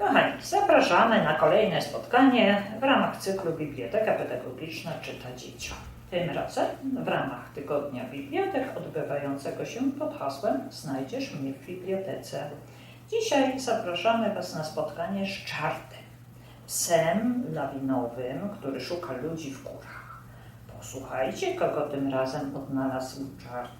Kochani, zapraszamy na kolejne spotkanie w ramach cyklu Biblioteka Pedagogiczna czyta dzieciom. Tym razem w ramach Tygodnia Bibliotek odbywającego się pod hasłem Znajdziesz mnie w bibliotece. Dzisiaj zapraszamy Was na spotkanie z czartem, psem lawinowym, który szuka ludzi w górach. Posłuchajcie, kogo tym razem odnalazł czart.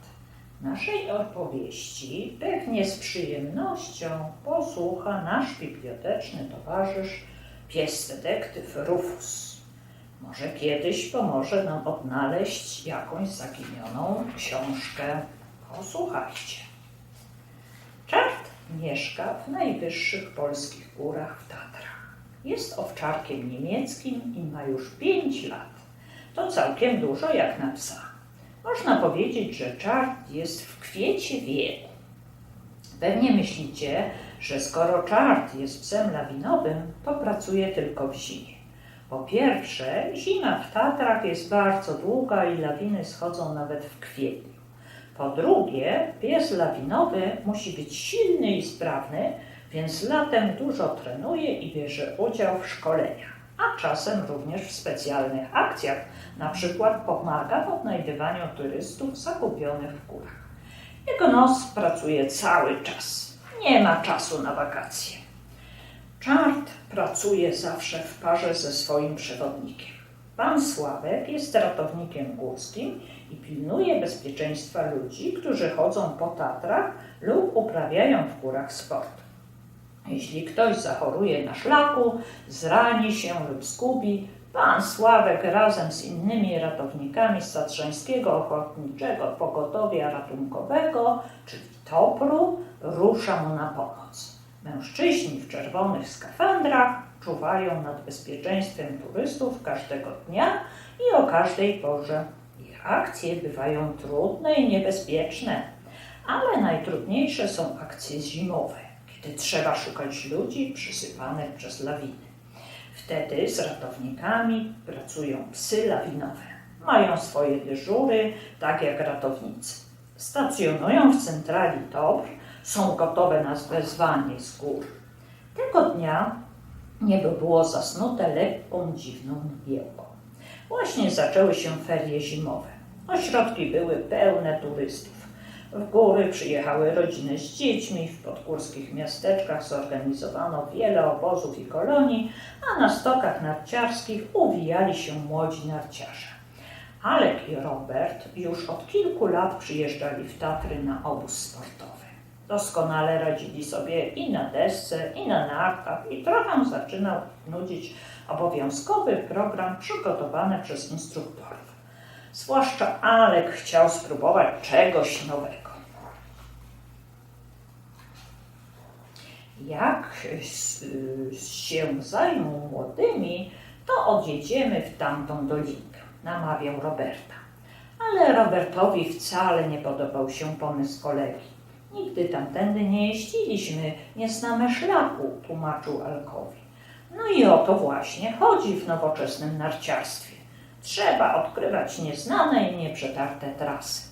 Naszej opowieści pewnie z przyjemnością posłucha nasz biblioteczny towarzysz, pies detektyw Rufus. Może kiedyś pomoże nam odnaleźć jakąś zaginioną książkę. Posłuchajcie. Czart mieszka w najwyższych polskich górach w Tatrach. Jest owczarkiem niemieckim i ma już 5 lat. To całkiem dużo jak na psa. Można powiedzieć, że czart jest w kwiecie wieku. Pewnie myślicie, że skoro czart jest psem lawinowym, to pracuje tylko w zimie. Po pierwsze, zima w Tatrach jest bardzo długa i lawiny schodzą nawet w kwietniu. Po drugie, pies lawinowy musi być silny i sprawny, więc latem dużo trenuje i bierze udział w szkoleniach, a czasem również w specjalnych akcjach, na przykład pomaga w odnajdywaniu turystów zagubionych w górach. Jego nos pracuje cały czas. Nie ma czasu na wakacje. Czart pracuje zawsze w parze ze swoim przewodnikiem. Pan Sławek jest ratownikiem górskim i pilnuje bezpieczeństwa ludzi, którzy chodzą po Tatrach lub uprawiają w górach sport. Jeśli ktoś zachoruje na szlaku, zrani się lub zgubi, pan Sławek razem z innymi ratownikami z Ochotniczego Pogotowia Ratunkowego, czyli TOPR-u, rusza mu na pomoc. Mężczyźni w czerwonych skafandrach czuwają nad bezpieczeństwem turystów każdego dnia i o każdej porze. Ich akcje bywają trudne i niebezpieczne, ale najtrudniejsze są akcje zimowe, kiedy trzeba szukać ludzi przysypanych przez lawiny. Wtedy z ratownikami pracują psy lawinowe. Mają swoje dyżury, tak jak ratownicy. Stacjonują w centrali TOPR, są gotowe na wezwanie z gór. Tego dnia niebo było zasnute lekką, dziwną mgiełką. Właśnie zaczęły się ferie zimowe. Ośrodki były pełne turystów. W góry przyjechały rodziny z dziećmi, w podgórskich miasteczkach zorganizowano wiele obozów i kolonii, a na stokach narciarskich uwijali się młodzi narciarze. Alek i Robert już od kilku lat przyjeżdżali w Tatry na obóz sportowy. Doskonale radzili sobie i na desce, i na nartach i trochę zaczynał nudzić obowiązkowy program przygotowany przez instruktorów. Zwłaszcza Alek chciał spróbować czegoś nowego. Jak się zajmą młodymi, to odjedziemy w tamtą dolinkę, namawiał Roberta. Ale Robertowi wcale nie podobał się pomysł kolegi. Nigdy tamtędy nie jeździliśmy, nie znamy szlaku, tłumaczył Alkowi. No i o to właśnie chodzi w nowoczesnym narciarstwie. Trzeba odkrywać nieznane i nieprzetarte trasy.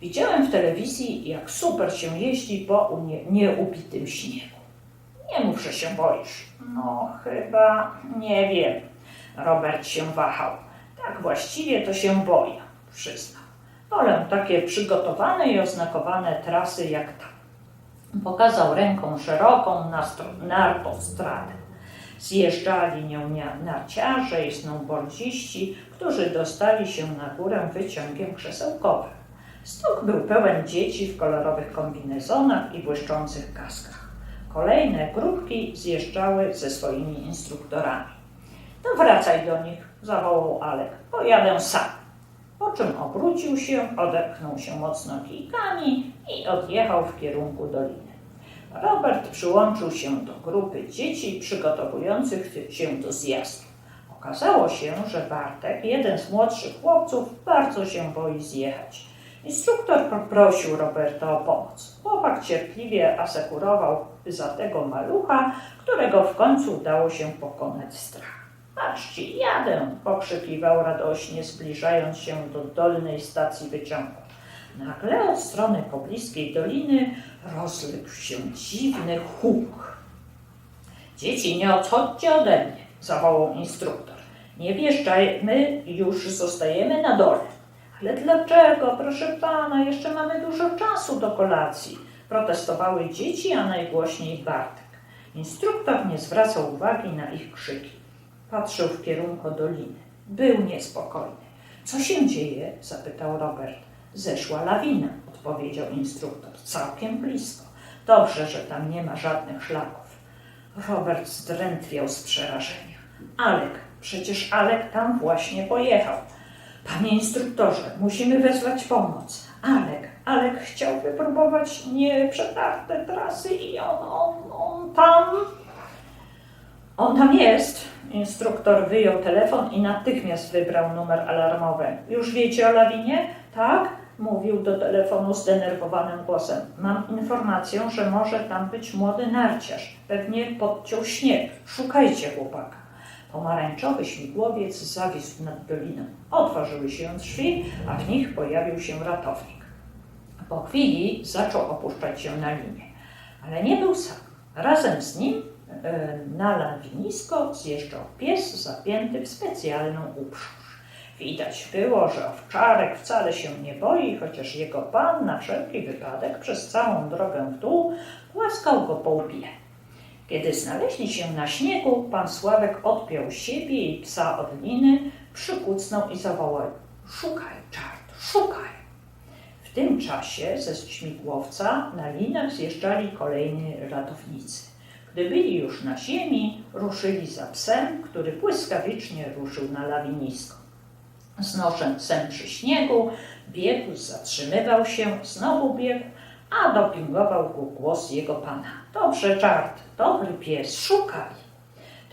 Widziałem w telewizji, jak super się jeździ po nie, nieubitym śniegu. Nie mów, że się boisz. No, chyba nie wiem. Robert się wahał. Tak właściwie to się boję, przyznał. Wolę takie przygotowane i oznakowane trasy jak ta. Pokazał ręką szeroką nartostradę. Zjeżdżali nią narciarze i snowboardziści, którzy dostali się na górę wyciągiem krzesełkowym. Stok był pełen dzieci w kolorowych kombinezonach i błyszczących kaskach. Kolejne grupki zjeżdżały ze swoimi instruktorami. To wracaj do nich, zawołał Alek. Pojadę sam. Po czym obrócił się, odepchnął się mocno kijkami i odjechał w kierunku doliny. Robert przyłączył się do grupy dzieci przygotowujących się do zjazdu. Okazało się, że Bartek, jeden z młodszych chłopców, bardzo się boi zjechać. Instruktor poprosił Roberta o pomoc. Chłopak cierpliwie asekurował za tego malucha, którego w końcu udało się pokonać strach. Patrzcie, jadę! pokrzykiwał radośnie, zbliżając się do dolnej stacji wyciągu. Nagle od strony pobliskiej doliny rozległ się dziwny huk. Dzieci, nie odchodźcie ode mnie, zawołał instruktor. Nie wjeżdżajmy, już zostajemy na dole. Ale dlaczego, proszę pana, jeszcze mamy dużo czasu do kolacji. Protestowały dzieci, a najgłośniej Bartek. Instruktor nie zwracał uwagi na ich krzyki. Patrzył w kierunku doliny. Był niespokojny. Co się dzieje? zapytał Robert. Zeszła lawina, odpowiedział instruktor. Całkiem blisko. Dobrze, że tam nie ma żadnych szlaków. Robert zdrętwiał z przerażenia. Alek, przecież Alek tam właśnie pojechał. Panie instruktorze, musimy wezwać pomoc. Alek, Alek chciał wypróbować nieprzetarte trasy i on, on, on tam... On tam jest. Instruktor wyjął telefon i natychmiast wybrał numer alarmowy. Już wiecie o lawinie? Tak? Mówił do telefonu zdenerwowanym głosem. Mam informację, że może tam być młody narciarz. Pewnie podciął śnieg. Szukajcie chłopaka. Pomarańczowy śmigłowiec zawisł nad doliną. Otworzyły się drzwi, a w nich pojawił się ratownik. Po chwili zaczął opuszczać się na linię, ale nie był sam. Razem z nim e, na lawinisko zjeżdżał pies zapięty w specjalną uprząż. Widać było, że owczarek wcale się nie boi, chociaż jego pan na wszelki wypadek przez całą drogę w dół głaskał go po łbie. Kiedy znaleźli się na śniegu, pan Sławek odpiął siebie i psa od liny, przykucnął i zawołał: Szukaj, czart, szukaj! W tym czasie ze śmigłowca na linach zjeżdżali kolejni ratownicy. Gdy byli już na ziemi, ruszyli za psem, który błyskawicznie ruszył na lawinisko. Z nożem psem przy śniegu biegł, zatrzymywał się, znowu biegł, a dopingował go głos jego pana. Dobrze, czart, dobry pies, szukaj.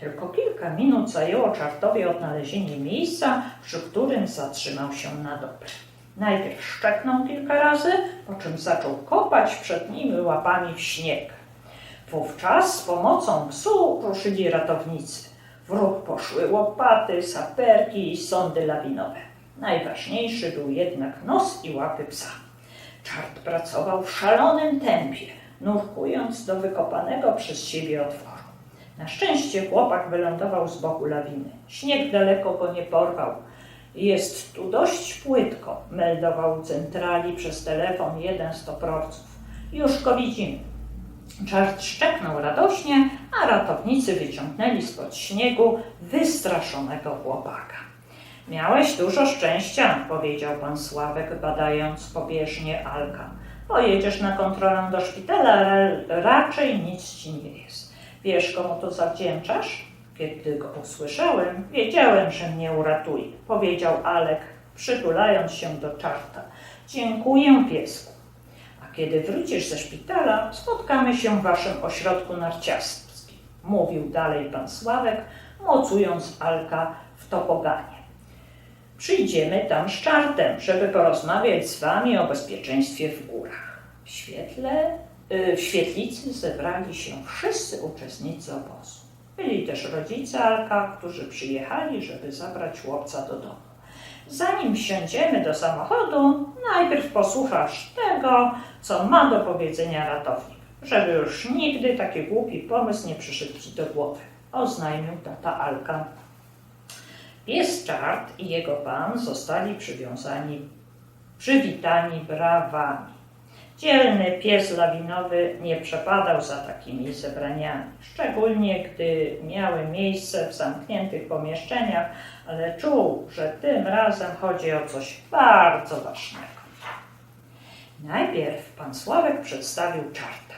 Tylko kilka minut zajęło czartowi odnalezienie miejsca, przy którym zatrzymał się na dobre. Najpierw szczeknął kilka razy, po czym zaczął kopać przed nim łapami w śnieg. Wówczas z pomocą psu ruszyli ratownicy. W ruch poszły łopaty, saperki i sondy lawinowe. Najważniejszy był jednak nos i łapy psa. Czart pracował w szalonym tempie, nurkując do wykopanego przez siebie otworu. Na szczęście chłopak wylądował z boku lawiny. Śnieg daleko go nie porwał. Jest tu dość płytko, meldował centrali przez telefon jeden z toprowców. Już go widzimy. Czart szczeknął radośnie, a ratownicy wyciągnęli spod śniegu wystraszonego chłopaka. Miałeś dużo szczęścia, powiedział pan Sławek, badając pobieżnie Alka. Pojedziesz na kontrolę do szpitala, ale raczej nic ci nie jest. Wiesz, komu to zawdzięczasz? Kiedy go usłyszałem, wiedziałem, że mnie uratuje, powiedział Alek, przytulając się do czarta. Dziękuję, piesku. A kiedy wrócisz ze szpitala, spotkamy się w waszym ośrodku narciarskim, mówił dalej pan Sławek, mocując Alka w topoganie. Przyjdziemy tam z czartem, żeby porozmawiać z wami o bezpieczeństwie w górach. W świetle, y, w świetlicy zebrali się wszyscy uczestnicy obozu. Byli też rodzice Alka, którzy przyjechali, żeby zabrać chłopca do domu. Zanim wsiądziemy do samochodu, najpierw posłuchasz tego, co ma do powiedzenia ratownik, żeby już nigdy taki głupi pomysł nie przyszedł ci do głowy, oznajmił tata Alka. Pies Czart i jego pan zostali przywiązani, przywitani brawami. Dzielny pies lawinowy nie przepadał za takimi zebraniami, szczególnie gdy miały miejsce w zamkniętych pomieszczeniach, ale czuł, że tym razem chodzi o coś bardzo ważnego. Najpierw pan Sławek przedstawił czarta.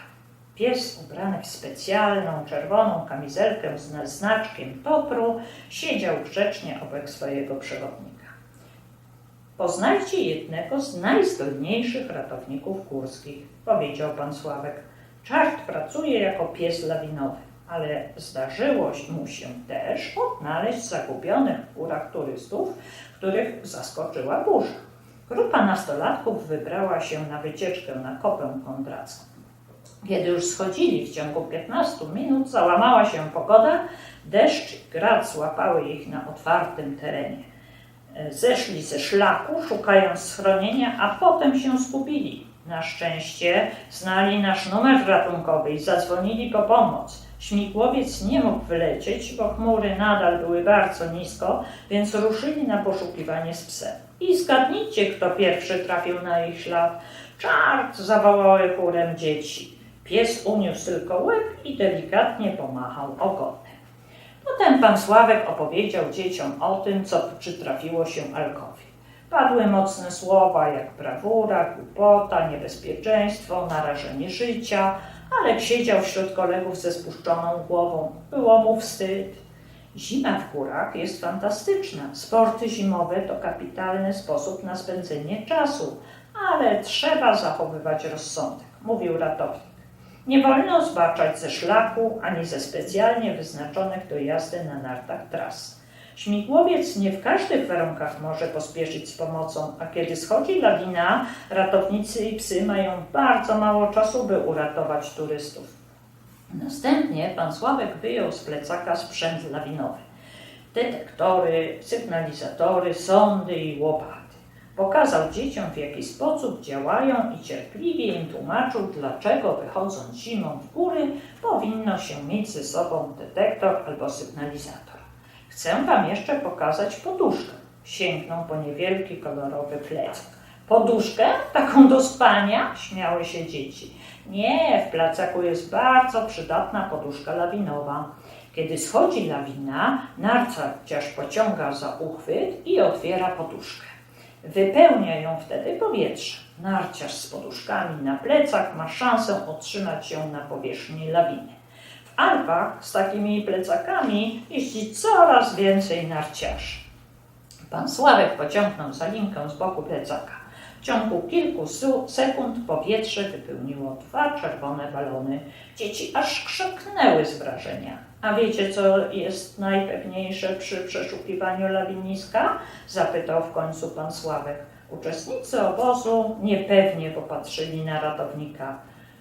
Pies ubrany w specjalną czerwoną kamizelkę z znaczkiem topru siedział grzecznie obok swojego przewodnika. Poznajcie jednego z najzdolniejszych ratowników górskich, powiedział pan Sławek. Czart pracuje jako pies lawinowy, ale zdarzyło mu się też odnaleźć zagubionych w górach turystów, których zaskoczyła burza. Grupa nastolatków wybrała się na wycieczkę na Kopę Kondracką. Kiedy już schodzili w ciągu 15 minut, załamała się pogoda, deszcz i grad złapały ich na otwartym terenie. Zeszli ze szlaku, szukając schronienia, a potem się zgubili. Na szczęście znali nasz numer ratunkowy i zadzwonili po pomoc. Śmigłowiec nie mógł wylecieć, bo chmury nadal były bardzo nisko, więc ruszyli na poszukiwanie z psem. I zgadnijcie, kto pierwszy trafił na ich ślad. Czart! zawołały chórem dzieci. Pies uniósł tylko łeb i delikatnie pomachał ogonem. Potem pan Sławek opowiedział dzieciom o tym, co przytrafiło się Alkowi. Padły mocne słowa jak brawura, głupota, niebezpieczeństwo, narażenie życia. Alek siedział wśród kolegów ze spuszczoną głową. Było mu wstyd. Zima w górach jest fantastyczna. Sporty zimowe to kapitalny sposób na spędzenie czasu, ale trzeba zachowywać rozsądek, mówił ratownik. Nie wolno zbaczać ze szlaku ani ze specjalnie wyznaczonych do jazdy na nartach tras. Śmigłowiec nie w każdych warunkach może pospieszyć z pomocą, a kiedy schodzi lawina, ratownicy i psy mają bardzo mało czasu, by uratować turystów. Następnie pan Sławek wyjął z plecaka sprzęt lawinowy. Detektory, sygnalizatory, sondy i łopaty. Pokazał dzieciom, w jaki sposób działają i cierpliwie im tłumaczył, dlaczego wychodząc zimą w góry powinno się mieć ze sobą detektor albo sygnalizator. Chcę Wam jeszcze pokazać poduszkę. Sięgnął po niewielki kolorowy plecak. Poduszkę? Taką do spania? Śmiały się dzieci. Nie, w plecaku jest bardzo przydatna poduszka lawinowa. Kiedy schodzi lawina, narciarz pociąga za uchwyt i otwiera poduszkę. Wypełnia ją wtedy powietrze. Narciarz z poduszkami na plecach ma szansę otrzymać ją na powierzchni lawiny. W Alpach z takimi plecakami jeździ coraz więcej narciarzy. Pan Sławek pociągnął za linkę z boku plecaka. W ciągu kilku sekund powietrze wypełniło dwa czerwone balony. Dzieci aż krzyknęły z wrażenia. A wiecie, co jest najpewniejsze przy przeszukiwaniu lawiniska? Zapytał w końcu pan Sławek. Uczestnicy obozu niepewnie popatrzyli na ratownika.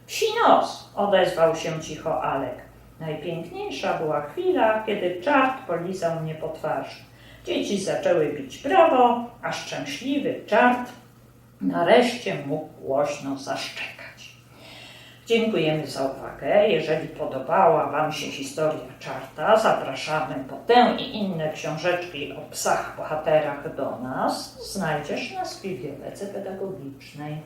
Psi odezwał się cicho Alek. Najpiękniejsza była chwila, kiedy czart polizał mnie po twarzy. Dzieci zaczęły bić brawo, a szczęśliwy czart nareszcie mógł głośno zaszczekać. Dziękujemy za uwagę. Jeżeli podobała Wam się historia czarta, zapraszamy po tę i inne książeczki o psach bohaterach do nas. Znajdziesz nas w Bibliotece Pedagogicznej.